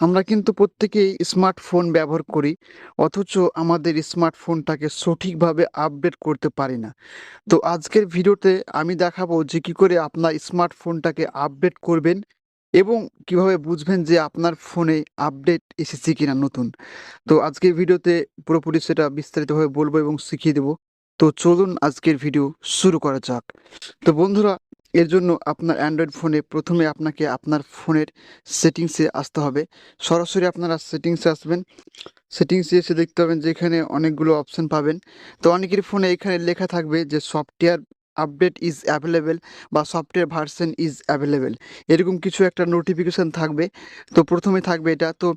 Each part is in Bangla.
আমরা কিন্তু প্রত্যেকেই স্মার্টফোন ব্যবহার করি, অথচ আমাদের স্মার্টফোনটাকে সঠিকভাবে আপডেট করতে পারি না। তো আজকের ভিডিওতে আমি দেখাবো যে কী করে আপনার স্মার্টফোনটাকে আপডেট করবেন এবং কীভাবে বুঝবেন যে আপনার ফোনে আপডেট এসেছে কিনা নতুন। তো আজকের ভিডিওতে পুরোপুরি সেটা বিস্তারিতভাবে বলব এবং শিখিয়ে দেবো। তো চলুন আজকের ভিডিও শুরু করা যাক। তো বন্ধুরা এর জন্য আপনার অ্যান্ড্রয়েড ফোনে প্রথমে আপনাকে আপনার ফোনের সেটিংসে আসতে হবে। সরাসরি আপনারা সেটিংসে আসবেন। সেটিংসে এসে দেখতে পাবেন যে এখানে অনেকগুলো অপশান পাবেন। তো অনেকের ফোনে এখানে লেখা থাকবে যে সফটওয়্যার আপডেট ইজ অ্যাভেলেবেল বা সফটওয়্যার ভার্সন ইজ অ্যাভেলেবেল এরকম কিছু একটা নোটিফিকেশান থাকবে। তো প্রথমে থাকবে এটা। তো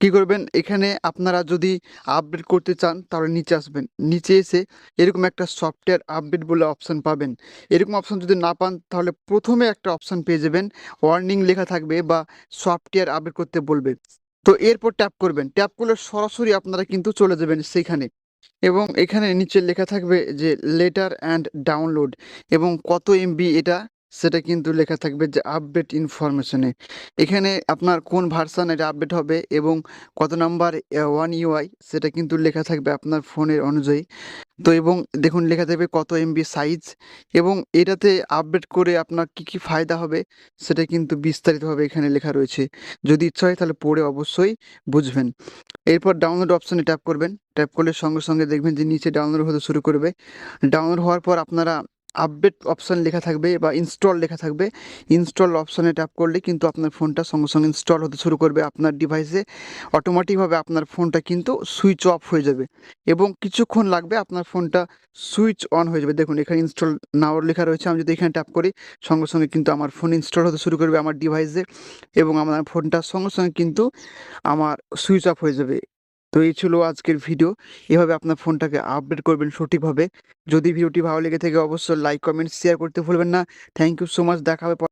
কী করবেন? এখানে আপনারা যদি আপডেট করতে চান, তাহলে নিচে আসবেন। নিচে এসে এরকম একটা সফটওয়্যার আপডেট বলে অপশান পাবেন। এরকম অপশান যদি না পান, তাহলে প্রথমে একটা অপশান পেয়ে যাবেন। ওয়ার্নিং লেখা থাকবে বা সফটওয়্যার আপডেট করতে বলবে। তো এরপর ট্যাপ করবেন। ট্যাপ করলে সরাসরি আপনারা কিন্তু চলে যাবেন সেইখানে। এবং এখানে নিচে লেখা থাকবে যে লেটার অ্যান্ড ডাউনলোড এবং কত এমবি এটা সেটা কিন্তু লেখা থাকবে যে আপডেট ইনফরমেশনে এখানে আপনার কোন ভার্সান এটা আপডেট হবে এবং কত নাম্বার ওয়ান ইউআই সেটা কিন্তু লেখা থাকবে আপনার ফোনের অনুযায়ী। তো এবং দেখুন, লেখা থাকবে কত এমবি সাইজ এবং এটাতে আপডেট করে আপনার কি কি ফায়দা হবে, সেটা কিন্তু বিস্তারিতভাবে এখানে লেখা রয়েছে। যদি ইচ্ছা হয় তাহলে পড়ে অবশ্যই বুঝবেন। এরপর ডাউনলোড অপশানে ট্যাপ করবেন। ট্যাপ করলে সঙ্গে সঙ্গে দেখবেন যে নিচে ডাউনলোড হতে শুরু করবে। ডাউনলোড হওয়ার পর আপনারা আপডেট অপশান লেখা থাকবে বা ইনস্টল লেখা থাকবে। ইনস্টল অপশানে ট্যাপ করলে কিন্তু আপনার ফোনটা সঙ্গে সঙ্গে ইনস্টল হতে শুরু করবে। আপনার ডিভাইসে অটোমেটিকভাবে আপনার ফোনটা কিন্তু সুইচ অফ হয়ে যাবে এবং কিছুক্ষণ লাগবে আপনার ফোনটা সুইচ অন হয়ে যাবে। দেখুন, এখানে ইনস্টল নাও লেখা রয়েছে। আমি যদি এখানে ট্যাপ করি, সঙ্গে সঙ্গে কিন্তু আমার ফোন ইনস্টল হতে শুরু করবে আমার ডিভাইসে এবং আমার ফোনটা সঙ্গে সঙ্গে কিন্তু আমার সুইচ অফ হয়ে যাবে। তো এই ছিল আজকের ভিডিও এভাবে আপনার ফোনটাকে আপডেট করবেন সঠিকভাবে। যদি ভিডিওটি ভালো লেগে থাকে, অবশ্যই লাইক কমেন্ট শেয়ার করতে ভুলবেন না। থ্যাংক ইউ সো মাচ দেখা হবে